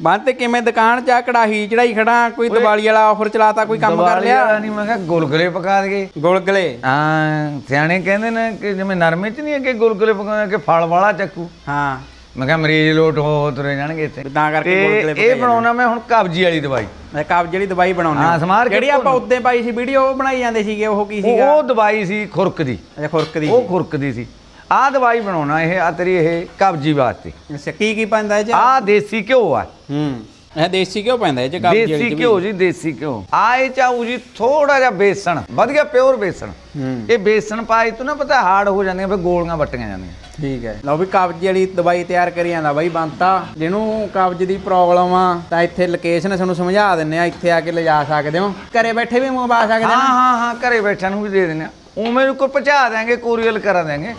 ਬੰਦ ਤੇ ਕਿਵੇਂ ਦੁਕਾਨ ਚ ਕੜਾਹੀ ਚੜਾਈ ਖੜਾ ਕੋਈ ਦੀਵਾਲੀ ਵਾਲਾ ਆਫਰ ਚਲਾਤਾ ਕੋਈ ਕੰਮ ਕਰ ਵਾਲਾ ਲਿਆ? ਨਹੀਂ ਮੈਂ ਕਿਹਾ ਗੁਲਗੁਲੇ ਪਕਾ ਦਈਏ। ਗੁਲਗਲੇ? ਹਾਂ ਸਿਆਣੇ ਕਹਿੰਦੇ ਨੇ ਕਿ ਜਿਵੇਂ ਨਰਮੇ ਚ ਨਹੀਂ ਅੱਗੇ ਗੁਲਗੁਲੇ ਪਕਾਉਂਦੇ ਕਿ ਫਲ ਵਾਲਾ ਚੱਕੂ। ਹਾਂ। ਮੈਂ ਕਿਹਾ ਮਰੀਜ਼ ਲੋਟ ਹੋ ਤੁਰੇ ਜਾਣਗੇ ਇੱਥੇ। ਤਾਂ ਕਰਕੇ ਗੁਲਗੁਲੇ ਇਹ ਪਕਾਏ ਬਣਾਉਣਾ ਮੈਂ ਹੁਣ ਕਬਜੀ ਵਾਲੀ ਦਵਾਈ। ਇਹ ਕਬਜ਼ ਜਿਹੜੀ ਦਵਾਈ ਬਣਾਉਣੀ ਹਾਂ, ਸਮਾਰ ਜਿਹੜੀ ਆਪਾਂ। ਉੱਤੇ ਪਾਈ ਸੀ ਵੀਡੀਓ ਉਹ ਬਣਾਈ ਜਾਂਦੇ ਸੀਗੇ ਉਹ ਕੀ ਸੀਗਾ? ਉਹ ਦਵਾਈ ਸੀ ਖੁਰਕ ਦੀ। ਅੱਛਾ ਖੁਰਕ ਦੀ ਉਹ ਖੁਰਕ ਦੀ ਸੀ। ਆਹ ਦਵਾਈ ਬਣਾਉਣਾ ਇਹ ਆ ਤੇਰੀ ਇਹ ਕਬਜੀ ਵਾਸਤੇ। ਅੱਛਾ ਕੀ ਕੀ ਪੈਂਦਾ ਇਹ ਚ? ਆਹ ਦੇਸੀ ਘਿਓ ਆ। ਹੂੰ ਇਹ ਦੇਸੀ ਘਿਓ ਪੈਂਦਾ ਇਹ ਚ ਕਬਜ਼ ਦੇਸੀ ਘਿਓ ਜੀ ਦੇਸੀ ਘਿਓ। ਆ ਇਹ ਚਾਹੂ ਜੀ ਥੋੜਾ ਜਿਹਾ ਬੇਸਣ ਵਧੀਆ ਪਿਓਰ ਬੇਸਣ। ਹੂੰ। ਇਹ ਬੇਸਣ ਪਾਈ ਤੂੰ ਨਾ ਪਤਾ ਹਾਰਡ ਹੋ ਜਾਂਦੀਆਂ ਫਿਰ ਗੋਲੀਆਂ ਵੱਟੀਆਂ ਜਾਂਦੀਆਂ। ਠੀਕ ਹੈ। ਲਓ ਵੀ ਕਬਜ਼ ਵਾਲੀ ਦਵਾਈ ਤਿਆਰ ਕਰੀ ਜਾਂਦਾ ਬਾਈ ਬੰਤਾ। ਜਿਹਨੂੰ ਕਬਜ਼ ਦੀ ਪ੍ਰੋਬਲਮ ਆ ਤਾਂ ਇੱਥੇ ਲੋਕੇਸ਼ਨ ਤੁਹਾਨੂੰ ਸਮਝਾ ਦਿੰਨੇ ਆ ਇੱਥੇ ਆ ਕੇ ਲਿਜਾ ਸਕਦੇ ਹੋ। ਘਰੇ ਬੈਠੇ ਵੀ ਮੰਗਵਾ ਸਕਦੇ ਹਾਂ ਹੋ ਹਾਂ ਹਾਂ ਘਰੇ ਬੈਠਿਆਂ ਨੂੰ ਵੀ ਦੇ ਦਿੰਦੇ ਆ। ਉਵੇਂ ਨੂੰ ਕੋਈ ਪਹੁੰਚਾ ਦੇਾਂਗੇ ਕੋਰੀਅਲ ਕਰਾ ਦੇਾਂਗੇ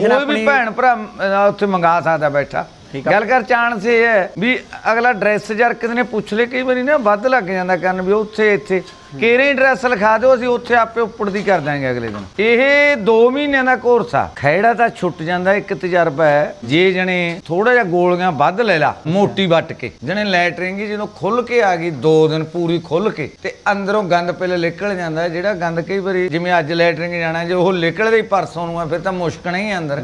ਕੋਈ ਆਪਣੀ- ਵੀ ਭੈਣ ਭਰਾ ਅਹ, ਉੱਥੇ ਮੰਗਾ ਸਕਦਾ ਬੈਠਾ। ਠੀਕ ਆ। ਗੱਲ ਕਰ ਚਾਂਸ ਇਹ ਹੈ ਵੀ ਅਗਲਾ ਡਰੈਸ ਜਰ ਕਿਤੇ ਨੇ ਪੁੱਛ ਲੇ ਕਈ ਵਾਰੀ ਨਾ ਵੱਧ ਲੱਗ ਜਾਂਦਾ ਕਰਨ ਵੀ ਉੱਥੇ ਇੱਥੇ। ਕਿਹੜੇ ਡਰੈਸ ਲਿਖਾ ਦਿਓ ਅਸੀਂ ਉੱਥੇ ਆਪੇ ਉੱਪਰ ਦੀ ਕਰ ਦਾਂਗੇ ਅਗਲੇ ਦਿਨ। ਇਹ 2 ਮਹੀਨਿਆਂ ਦਾ ਕੋਰਸ ਆ। ਖੈੜਾ ਤਾਂ ਛੁੱਟ ਜਾਂਦਾ ਇੱਕ ਤਜਰਬਾ ਹੈ। ਜੇ ਜਣੇ ਥੋੜਾ ਜਿਹਾ ਗੋਲੀਆਂ ਵੱਧ ਲੈ ਲਾ ਮੋਟੀ ਵੱਟ ਕੇ। ਜਣੇ ਲੈਟਰਿੰਗ ਜਦੋਂ ਖੁੱਲ ਕੇ ਆ ਗਈ 2 ਦਿਨ ਪੂਰੀ ਖੁੱਲ ਕੇ ਤੇ ਅੰਦਰੋਂ ਗੰਦ ਪਹਿਲੇ ਨਿਕਲ ਜਾਂਦਾ ਜਿਹੜਾ ਗੰਦ ਕਈ ਵਾਰੀ ਜਿਵੇਂ ਅੱਜ ਲੈਟਰਿੰਗ ਜਾਣਾ ਜੇ ਉਹ ਨਿਕਲਦੇ ਹੀ ਪਰਸੋਂ ਨੂੰ ਆ ਫਿਰ ਤਾਂ ਮੁਸ਼ਕਣਾ ਹੀ ਅੰਦਰ।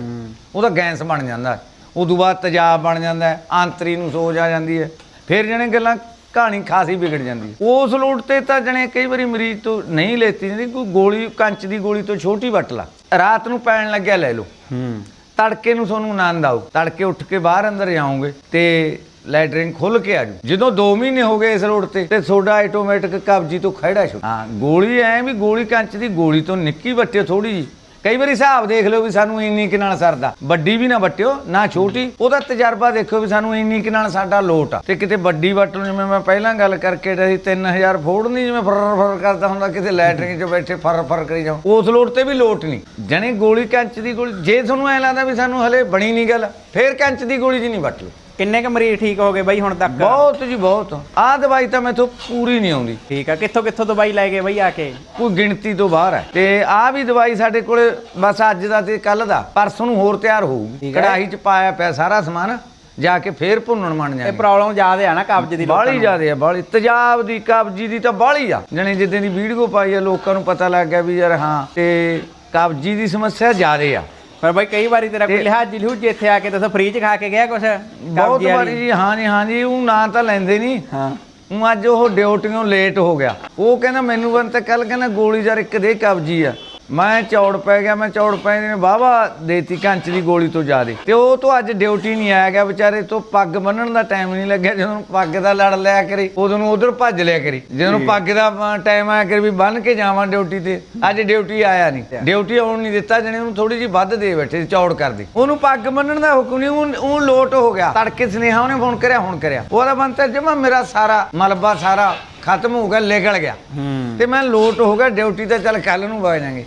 ਉਹਦਾ ਗੈਸ ਬਣ ਜਾਂਦਾ। ਉਦੋਂ ਬਾਅਦ ਤੇਜ਼ਾਬ ਬਣ ਜਾਂਦਾ ਹੈ, ਆਂਤਰੀ ਨੂੰ ਸੋਜ ਆ ਜਾਂਦੀ ਹੈ। ਫਿਰ ਜਣੇ ਗੱਲਾਂ ਕਹਾਣੀ ਖਾਸੀ ਵਿਗੜ ਜਾਂਦੀ ਉਸ ਲੋਟ ਤੇ ਤਾਂ ਜਣੇ ਕਈ ਵਾਰੀ ਮਰੀਜ਼ ਤੋਂ ਨਹੀਂ ਲੈਤੀ ਜਾਂਦੀ ਕੋਈ ਗੋਲੀ ਕੰਚ ਦੀ ਗੋਲੀ ਤੋਂ ਛੋਟੀ ਵੱਟ ਲਾ। ਰਾਤ ਨੂੰ ਪੈਣ ਲੱਗਿਆ ਲੈ ਲਓ। ਹੂੰ। ਤੜਕੇ ਨੂੰ ਤੁਹਾਨੂੰ ਆਨੰਦ ਆਊ। ਤੜਕੇ ਉੱਠ ਕੇ ਬਾਹਰ ਅੰਦਰ ਜਾਓਗੇ ਤੇ ਲੈਟਰਿੰਗ ਖੁੱਲ ਕੇ ਆਜੂ ਜਦੋਂ 2 ਮਹੀਨੇ ਹੋ ਗਏ ਇਸ ਰੋਡ ਤੇ ਤੇ ਤੁਹਾਡਾ ਆਟੋਮੈਟਿਕ ਕਬਜੀ ਤੋਂ ਖੜਾ ਛੁੱਟ ਹਾਂ ਗੋਲੀ ਐ ਵੀ ਗੋਲੀ ਕੰਚ ਦੀ ਗੋਲੀ ਤੋਂ ਨਿੱਕੀ ਵੱਟਿਓ ਥੋੜੀ ਜੀ ਕਈ ਵਾਰੀ ਹਿਸਾਬ ਦੇਖ ਲਿਓ ਵੀ ਸਾਨੂੰ ਇੰਨੀ ਕਿ ਨਾਲ ਸਰਦਾ। ਵੱਡੀ ਵੀ ਨਾ ਵੱਟਿਓ, ਨਾ ਛੋਟੀ। ਉਹਦਾ ਤਜਰਬਾ ਦੇਖੋ ਵੀ ਸਾਨੂੰ ਇੰਨੀ ਕਿ ਨਾਲ ਸਾਡਾ ਲੋਟ ਆ। ਤੇ ਕਿਤੇ ਵੱਡੀ ਵੱਟ ਨੂੰ ਜਿਵੇਂ ਮੈਂ ਪਹਿਲਾਂ ਗੱਲ ਕਰਕੇ ਰਹੀ 3000 ਫੋੜ ਨਹੀਂ ਜਿਵੇਂ ਫਰ ਫਰ ਕਰਦਾ ਹੁੰਦਾ, ਕਿਤੇ ਲੈਟਰਿੰਗ 'ਚ ਬੈਠੇ ਫਰ ਫਰ ਕਰੀ ਜਾਓ। ਉਸ ਲੋਟ ਤੇ ਵੀ ਲੋਟ ਨਹੀਂ। ਜਣੇ ਗੋਲੀ ਕੰਚ ਦੀ ਗੋਲੀ, ਜੇ ਤੁਹਾਨੂੰ ਐ ਲੱਗਦਾ ਵੀ ਸਾਨੂੰ ਹਲੇ ਬਣੀ ਨਹੀਂ ਗੱਲ, ਫੇਰ ਕੰਚ ਦੀ ਗੋਲੀ ਜੀ ਨਹੀਂ ਵੱਟ ਲਓ। ਕਿੰਨੇ ਕ ਮਰੀਜ਼ ਠੀਕ ਹੋ ਗਏ ਬਾਈ ਹੁਣ ਤੱਕ? ਬਹੁਤ ਜੀ ਬਹੁਤ। ਆਹ ਦਵਾਈ ਤਾਂ ਮੈਥੋਂ ਪੂਰੀ ਨਹੀਂ ਆਉਂਦੀ। ਠੀਕ ਆ ਕਿੱਥੋਂ ਕਿੱਥੋਂ ਦਵਾਈ ਲੈ ਗਏ ਬਾਈ ਆ ਕੇ? ਕੋਈ ਗਿਣਤੀ ਤੋਂ ਬਾਹਰ ਹੈ। ਤੇ ਆਹ ਵੀ ਦਵਾਈ ਸਾਡੇ ਕੋਲੇ ਬਸ ਅੱਜ ਦਾ ਤੇ ਕੱਲ ਦਾ ਪਰਸੋਂ ਨੂੰ ਹੋਰ ਤਿਆਰ ਹੋਊਗੀ। ਕੜਾਹੀ 'ਚ ਪਾਇਆ ਪਿਆ ਸਾਰਾ ਸਮਾਨ ਜਾ ਕੇ ਫੇਰ ਭੁੰਨਣ ਮੰਨ ਇਹ ਜਾਣਗੇ ਪ੍ਰੋਬਲਮ ਜ਼ਿਆਦਾ ਆ ਨਾ ਕਬਜ਼ ਦੀ ਬਾਹਲੀ। ਜ਼ਿਆਦੇ ਆ ਬਾਹਲੀ ਤੇਜ਼ਾਬ ਦੀ ਕਬਜੀ ਦੀ ਤਾਂ ਬਾਹਲੀ ਆ। ਜਣੇ ਜਿੱਦਾਂ ਦੀ ਵੀਡੀਓ ਪਾਈ ਆ ਲੋਕਾਂ ਨੂੰ ਪਤਾ ਲੱਗ ਗਿਆ ਵੀ ਯਾਰ ਹਾਂ ਤੇ ਕਬਜੀ ਦੀ ਸਮੱਸਿਆ ਜ਼ਿਆਦੇ ਆ। ਪਰ ਬਾਈ ਕਈ ਵਾਰੀ ਤੇਰਾ ਕੋਈ ਲਿਹਾਜ਼ ਲਿਹੂਜ ਇੱਥੇ ਆ ਕੇ ਦੱਸੋ ਫ੍ਰੀ ਚ ਖਾ ਕੇ ਗਿਆ ਕੁਛ? ਬਹੁਤ? ਵਾਰੀ ਜੀ ਹਾਂ ਜੀ ਹਾਂ ਜੀ ਉਹ ਨਾਂ ਤਾਂ ਲੈਂਦੇ ਨਹੀਂ। ਹਾਂ। ਉਹ ਅੱਜ ਉਹ ਡਿਊਟੀਓਂ ਲੇਟ ਹੋ ਗਿਆ। ਉਹ ਕਹਿੰਦਾ ਮੈਨੂੰ ਬੰਦ ਤੇ ਕੱਲ ਕਹਿੰਦਾ ਗੋਲੀ ਜਰ ਇੱਕ ਦੇ ਕਬਜੀ ਆ। ਮੈਂ ਚੌੜ ਪੈ ਗਿਆ ਮੈਂ ਚੌੜ ਪੈ ਨੇ ਵਾਵਾ ਦੇਤੀ ਕੰਚ ਦੀ ਗੋਲੀ ਤੋਂ ਜ਼ਿਆਦੇ। ਤੇ ਉਹ ਤੋਂ ਅੱਜ ਡਿਊਟੀ ਨਹੀਂ ਆਇਆ ਗਿਆ ਵਿਚਾਰੇ ਤੋਂ ਪੱਗ ਬੰਨਣ ਦਾ ਟਾਈਮ ਨਹੀਂ ਲੱਗਿਆ ਜਦੋਂ ਪੱਗ ਦਾ ਲੜ ਲਿਆ ਕਰੀ ਉਦੋਂ ਨੂੰ ਉਧਰ ਭੱਜ ਲਿਆ ਕਰੀ। ਜਦੋਂ ਪੱਗ ਦਾ ਟਾਈਮ ਆਇਆ ਕਰੀ ਵੀ ਬੰਨ ਕੇ ਜਾਵਾਂ ਡਿਊਟੀ ਤੇ ਅੱਜ ਡਿਊਟੀ ਆਇਆ ਨਹੀਂ। ਡਿਊਟੀ ਆਉਣ ਨਹੀਂ ਦਿੱਤਾ ਜਣੇ ਉਹਨੂੰ ਥੋੜੀ ਜਿਹੀ ਵੱਧ ਦੇ ਬੈਠੇ ਚੌੜ ਕਰਦੀ ਉਹਨੂੰ ਪੱਗ ਬੰਨਣ ਦਾ ਹੁਕਮ ਨਹੀਂ ਉਹ ਉਹ ਲੋਟ ਹੋ ਗਿਆ। ਤੜਕੇ ਸਨੇਹਾ ਉਹਨੇ ਫੋਨ ਕਰਿਆ ਹੁਣ ਕਰਿਆ। ਉਹਦਾ ਬੰਤਾ ਜਮਾ ਮੇਰਾ ਸਾਰਾ ਮਲਬਾ ਸਾਰਾ ਖਤਮ ਹੋ ਗਿਆ ਨਿਕਲ ਗਿਆ। ਹੂੰ। ਤੇ ਮੈਂ ਲੋਟ ਹੋ ਗਿਆ ਡਿਊਟੀ ਤੇ ਚੱਲ ਕੱਲ ਨੂੰ ਵਗ ਜਾਾਂਗੇ।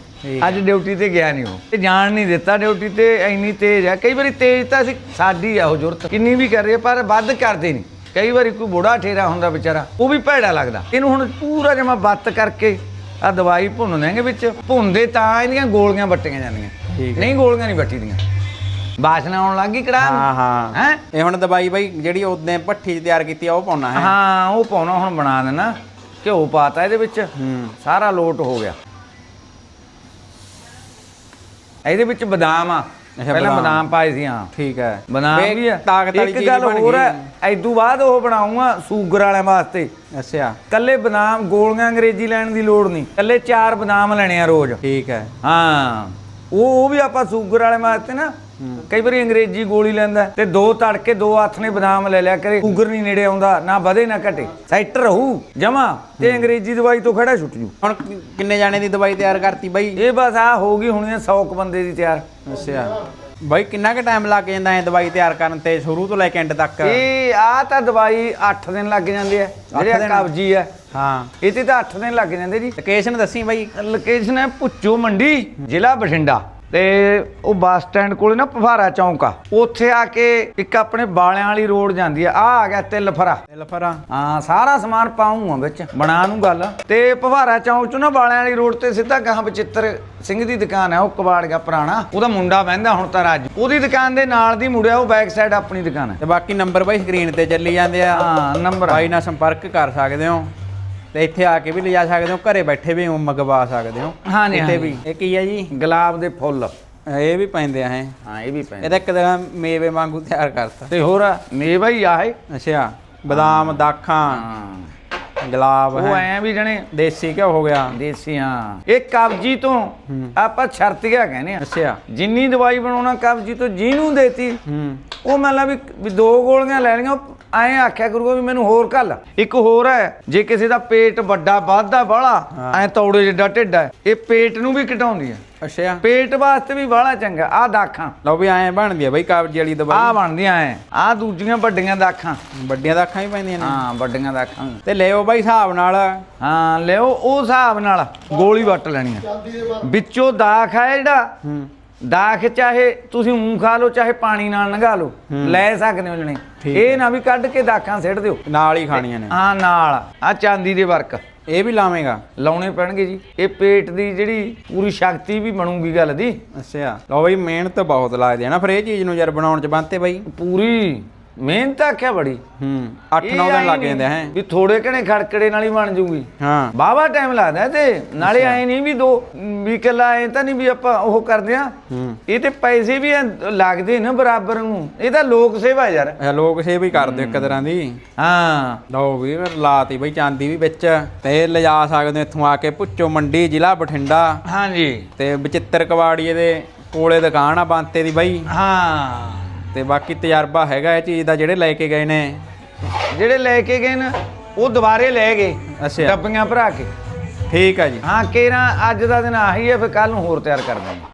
ਅੱਜ ਡਿਊਟੀ ਤੇ ਗਿਆ ਨਹੀਂ ਉਹ। ਤੇ ਜਾਣ ਨਹੀਂ ਦਿੱਤਾ ਡਿਊਟੀ ਤੇ ਇੰਨੀ ਤੇਜ਼ ਆ। ਕਈ ਵਾਰੀ ਤੇਜ਼ ਤਾਂ ਅਸੀਂ ਸਾਡੀ ਆ ਉਹ ਜ਼ਰੂਰਤ। ਕਿੰਨੀ ਵੀ ਕਰ ਰਹੀ ਪਰ ਵੱਧ ਕਰਦੇ ਨਹੀਂ ਕਈ ਵਾਰੀ ਕੋਈ ਬੁੜਾ ਠੇਰਾ ਹੁੰਦਾ ਵਿਚਾਰਾ ਉਹ ਵੀ ਭੈੜਾ ਲੱਗਦਾ। ਇਹਨੂੰ ਹੁਣ ਪੂਰਾ ਜਮਾ ਬੱਤ ਕਰਕੇ ਆ ਦਵਾਈ ਭੁੰਨ ਦੇਂਗੇ ਵਿੱਚ। ਭੁੰਨਦੇ ਤਾਂ ਇਹਦੀਆਂ ਗੋਲੀਆਂ ਵੱਟੀਆਂ ਜਾਂਦੀਆਂ। ਨਹੀਂ ਗੋਲੀਆਂ ਨਹੀਂ ਵੱਟੀਆਂ। ਬਾਸ਼ਨਾ ਆਉਣ ਲੱਗੀ ਕੜਾ ਹਾਂ ਹਾਂ। ਹੈ? ਇਹ ਹੁਣ ਦਵਾਈ ਬਾਈ ਜਿਹੜੀ ਉਹਨੇ ਭੱਠੀ 'ਚ ਤਿਆਰ ਕੀਤੀ ਆ ਉਹ ਪਾਉਣਾ ਹੈ। ਹਾਂ ਉਹ ਪਾਉਣਾ ਹੁਣ ਬਣਾ ਦੇਣਾ। ਘਿਓ ਪਾਤਾ ਇਹਦੇ ਵਿੱਚ। ਹੂੰ। ਸਾਰਾ ਲੋਟ ਹੋ ਗਿਆ। ਇਹਦੇ ਵਿੱਚ ਬਦਾਮ ਆ। ਪਹਿਲਾਂ ਬਦਾਮ। ਬਦਾਮ ਪਾਏ ਸੀ ਹਾਂ। ਠੀਕ ਹੈ। ਬਦਾਮ ਵੀ ਆ। ਤਾਕਤ ਵਾਲੀ ਇੱਕ ਚੀਜ਼ ਗੱਲ ਬਣ ਹੋਰ ਹੈ ਗਈ। ਐਦੂ ਬਾਅਦ ਉਹ ਬਣਾਉਂਗਾ ਸ਼ੂਗਰ ਵਾਲਿਆਂ ਵਾਸਤੇ। ਅੱਛਾ। ਕੱਲੇ ਬਦਾਮ ਗੋਲੀਆਂ ਅੰਗਰੇਜ਼ੀ ਲੈਣ ਦੀ ਲੋੜ ਨਹੀਂ। ਕੱਲੇ ਚਾਰ ਬਦਾਮ ਲੈਣੇ ਆ ਰੋਜ਼। ਠੀਕ ਹੈ। ਹਾਂ। ਉਹ ਉਹ ਵੀ ਆਪਾਂ ਸ਼ੂਗਰ ਵਾਲੇ ਵਾਸਤੇ ਨਾ ਕਈ ਵਾਰੀ ਅੰਗਰੇਜ਼ੀ ਗੋਲੀ ਲੈਂਦਾ ਤੇ ਦੋ ਤੜਕੇ ਦੋ ਹੱਥ ਨੇ ਬਦਾਮ ਲੈ ਲਿਆ ਕਰੇ ਸ਼ੂਗਰ ਨਹੀਂ ਨੇੜੇ ਆਉਂਦਾ ਨਾ ਵਧੇ ਨਾ ਘਟੇ। ਸੈੱਟ ਰਹੂ ਜਮਾ। ਤੇ ਅੰਗਰੇਜ਼ੀ ਦਵਾਈ ਤੋਂ ਖੜਾ ਛੁੱਟ ਜੂ। ਹੁਣ ਕਿੰਨੇ ਜਾਣੇ ਦੀ ਦਵਾਈ ਤਿਆਰ ਕਰਤੀ ਬਾਈ? ਇਹ ਬਸ ਆ ਹੋ ਗਈ ਹੋਣੀ 100 ਕ ਬੰਦੇ ਦੀ ਤਿਆਰ। ਅੱਛਾ। ਬਾਈ ਕਿੰਨਾ ਕੁ ਟਾਈਮ ਲੱਗ ਜਾਂਦਾ ਹੈ ਦਵਾਈ ਤਿਆਰ ਕਰਨ ਤੇ ਸ਼ੁਰੂ ਤੋਂ ਲੈ ਕੇ ਐਂਡ ਤੱਕ? ਇਹ ਆ ਤਾਂ ਦਵਾਈ 8 ਦਿਨ ਲੱਗ ਜਾਂਦੇ ਆ ਜਿਹੜੇ? ਕਬਜੀ ਆ। ਹਾਂ। ਇਹ ਤੇ ਤਾਂ 8 ਦਿਨ ਲੱਗ ਜਾਂਦੇ ਜੀ। ਲੋਕੇਸ਼ਨ ਦੱਸੀ ਬਾਈ। ਲੋਕੇਸ਼ਨ ਹੈ ਪੁੱਚੋ ਮੰਡੀ ਜ਼ਿਲ੍ਹਾ ਬਠਿੰਡਾ। ਤੇ ਉਹ ਬੱਸ ਸਟੈਂਡ ਕੋਲੇ ਨਾ ਪਫਾਰਾ ਚੌਂਕ ਆ। ਉੱਥੇ ਆ ਕੇ ਇੱਕ ਆਪਣੇ ਬਾਲਿਆਂ ਵਾਲੀ ਰੋਡ ਜਾਂਦੀ ਆ। ਆ ਆ ਗਿਆ ਤਿਲ ਫਰਾ। ਤਿਲਫਰਾ ਹਾਂ ਸਾਰਾ ਸਮਾਨ ਪਾਉਂਗਾ ਵਿੱਚ ਬਣਾ ਨੂੰ ਗੱਲ। ਤੇ ਪਵਾਰਾ ਚੌਂਕ ਚ ਨਾ ਬਾਲਿਆਂ ਵਾਲੀ ਰੋਡ ਤੇ ਸਿੱਧਾ ਗਾਂ ਬਚਿੱਤਰ ਸਿੰਘ ਦੀ ਦੁਕਾਨ ਹੈ ਉਹ ਕਬਾੜ ਗਿਆ ਪੁਰਾਣਾ। ਉਹਦਾ ਮੁੰਡਾ ਬਹਿੰਦਾ ਹੁਣ ਤਾਂ ਰਾਜ। ਉਹਦੀ ਦੁਕਾਨ ਦੇ ਨਾਲ ਦੀ ਮੁੜਿਆ ਉਹ ਬੈਕ ਸਾਈਡ ਆਪਣੀ ਦੁਕਾਨ ਹੈ ਤੇ ਬਾਕੀ ਨੰਬਰ ਬਾਈ ਸਕਰੀਨ ਤੇ ਚੱਲੀ ਜਾਂਦੇ ਆ। ਹਾਂ ਨੰਬਰ ਬਾਈ ਨਾਲ ਸੰਪਰਕ ਕਰ ਸਕਦੇ ਹੋ। ਤੇ ਇੱਥੇ ਆ ਕੇ ਵੀ ਲਿਜਾ ਸਕਦੇ ਹੋ ਘਰੇ ਬੈਠੇ ਵੀ ਮੰਗਵਾ ਸਕਦੇ ਹੋ। ਹਾਂਜੀ, ਇੱਥੇ। ਵੀ। ਇਹ ਕੀ ਹੈ ਜੀ? ਗੁਲਾਬ ਦੇ ਫੁੱਲ। ਇਹ ਵੀ ਪੈਂਦੇ ਆ ਹੈ। ਹਾਂ ਇਹ ਵੀ ਪੈਂਦਾ। ਇਹਦਾ ਇੱਕ ਤਰ੍ਹਾਂ ਮੇਵੇ ਵਾਂਗੂ ਤਿਆਰ ਕਰਤਾ। ਤੇ ਹੋਰ ਮੇਵਾ ਹੀ ਆ ਇਹ? ਅੱਛਾ ਬਦਾਮ ਦਾਖਾਂ ਹਾਂ। ਗੁਲਾਬ ਉਹ ਹੈ। ਐ ਵੀ ਜਣੇ ਦੇਸੀ ਘਿਓ ਹੋ ਗਿਆ। ਦੇਸੀ ਹਾਂ। ਇਹ ਕਬਜੀ ਤੋਂ। ਆਪਾਂ ਛਰਤੀਆ ਕਹਿੰਦੇ ਆ। ਅੱਛਾ। ਜਿੰਨੀ ਦਵਾਈ ਬਣਾਉਣਾ ਕਬਜੀ ਤੋਂ ਜਿਹਨੂੰ ਦੇਤੀ ਉਹ ਮੰਨ ਲਾ ਵੀ ਦੋ ਗੋਲੀਆਂ ਲੈਣੀਆਂ ਐਂ ਆਖਿਆ ਕਰੂਗਾ ਵੀ ਮੈਨੂੰ ਹੋਰ ਘੱਲ। ਇੱਕ ਹੋਰ ਹੈ ਜੇ ਕਿਸੇ ਦਾ ਪੇਟ ਵੱਡਾ ਵੱਧਦਾ ਬਾਹਲਾ। ਐਂ ਤੌੜੇ ਜਿੱਡਾ ਢਿੱਡ ਹੈ ਇਹ ਪੇਟ ਨੂੰ ਵੀ ਘਟਾਉਂਦੀ ਹੈ। ਅੱਛਾ। ਪੇਟ ਵਾਸਤੇ ਵੀ ਬਾਹਲਾ ਚੰਗਾ ਆ ਦਾਖਾਂ। ਲਓ ਵੀ ਐਂ ਬਣਦੀ ਆ ਬਈ ਕਬਜ਼ ਵਾਲੀ ਆ ਦਵਾਈ ਬਣਦੀਆਂ ਐ ਆ ਦੂਜੀਆਂ ਵੱਡੀਆਂ ਦਾਖਾਂ। ਵੱਡੀਆਂ ਦਾਖਾਂ ਹੀ ਪੈਂਦੀਆਂ ਨੇ। ਹਾਂ ਵੱਡੀਆਂ ਦਾਖਾਂ। ਤੇ ਲਿਓ ਬਾਈ ਹਿਸਾਬ ਨਾਲ। ਹਾਂ ਲਿਓ ਉਹ ਹਿਸਾਬ ਨਾਲ ਗੋਲੀ ਵੱਟ ਲੈਣੀ ਆ ਵਿੱਚੋਂ ਦਾਖ ਹੈ ਜਿਹੜਾ ਹੂੰ। ਦਾਖ ਚਾਹੇ ਤੁਸੀਂ ਊਂ ਖਾ ਲਓ ਚਾਹੇ ਪਾਣੀ ਨਾਲ ਨਗਾ ਲਓ ਲੈ ਸਕਦੇ ਹੋ ਜਣੇ। ਇਹ ਨਾ ਵੀ ਕੱਢ ਕੇ ਦਾਖਾਂ ਸਿੱਟ ਦਿਓ। ਨਾਲ ਹੀ ਖਾਣੀਆਂ ਨੇ। ਹਾਂ ਨਾਲ। ਆ ਚਾਂਦੀ ਦੇ ਵਰਕ। ਇਹ ਵੀ ਲਾਵੇਂਗਾ। ਲਾਉਣੇ ਪੈਣਗੇ ਜੀ। ਇਹ ਪੇਟ ਦੀ ਜਿਹੜੀ ਪੂਰੀ ਸ਼ਕਤੀ ਵੀ ਬਣੂਗੀ ਗੱਲ ਦੀ। ਅੱਛਾ। ਲਓ ਬਈ ਮਿਹਨਤ ਬਹੁਤ ਲੱਗਦੀ ਹੈ ਨਾ। ਫਿਰ ਇਹ ਚੀਜ਼ ਨੂੰ ਯਾਰ ਬਣਾਉਣ ਚ ਬੰਤੇ ਬਾਈ। ਪੂਰੀ। ਮਿਹਨਤ ਆਖਿਆ ਬੜੀ? ਹੂੰ 8-9 ਇਹ ਦਿਨ ਲੱਗ ਜਾਂਦੇ ਹੈ। ਵੀ ਥੋੜੇ ਘਣੇ ਖੜਕੜੇ ਨਾਲ ਹੀ ਬਣ ਜੂਗੀ। ਹਾਂ। ਬਾਵਾ ਟਾਈਮ ਲੱਗਦਾ ਤੇ। ਨਾਲੇ ਐ ਨਹੀਂ ਵੀ ਦੋ ਵੀ ਕੱਲਾ ਐ ਤਾਂ ਨਹੀਂ ਵੀ ਆਪਾਂ ਉਹ ਕਰਦੇ ਆ ਇਹ ਤੇ ਪੈਸੇ ਵੀ ਲੱਗਦੇ ਨੇ ਬਰਾਬਰ ਨੂੰ। ਇਹ ਤਾਂ ਲੋਕ ਸੇਵਾ ਯਾਰ। ਇਹ ਲੋਕ ਸੇਵ ਹੀ ਕਰਦੇ ਇੱਕ ਤਰ੍ਹਾਂ ਦੀ। ਹਾਂ। ਲਓ ਵੀ ਫਿਰ ਲਾਤੀ ਬਈ ਚਾਂਦੀ ਵੀ ਵਿੱਚ। ਤੇ ਲਿਜਾ ਸਕਦੇ ਇੱਥੋਂ ਆ ਕੇ ਪੁੱਚੋ ਮੰਡੀ ਜ਼ਿਲ੍ਹਾ ਬਠਿੰਡਾ। ਹਾਂਜੀ। ਤੇ ਬਚਿੱਤਰ ਕਵਾੜੀਏ ਦੇ ਕੋਲੇ ਦੁਕਾਨ ਆ ਬੰਤੇ ਦੀ ਬਾਈ। ਹਾਂ। ਤੇ ਬਾਕੀ ਤਜਰਬਾ ਹੈਗਾ ਇਹ ਚੀਜ਼ ਦਾ ਜਿਹੜੇ ਲੈ ਕੇ ਗਏ ਨੇ। ਜਿਹੜੇ ਲੈ ਕੇ ਗਏ ਨਾ ਉਹ ਦੁਬਾਰੇ ਲੈ ਗਏ ਅੱਛਾ। ਡੱਬੀਆਂ ਭਰਾ ਕੇ। ਠੀਕ ਆ ਜੀ। ਹਾਂ ਕੇਰਾ ਅੱਜ ਦਾ ਦਿਨ ਆਹੀ ਹੈ ਫਿਰ ਕੱਲ ਨੂੰ ਹੋਰ ਤਿਆਰ ਕਰ ਦਾਂਗੇ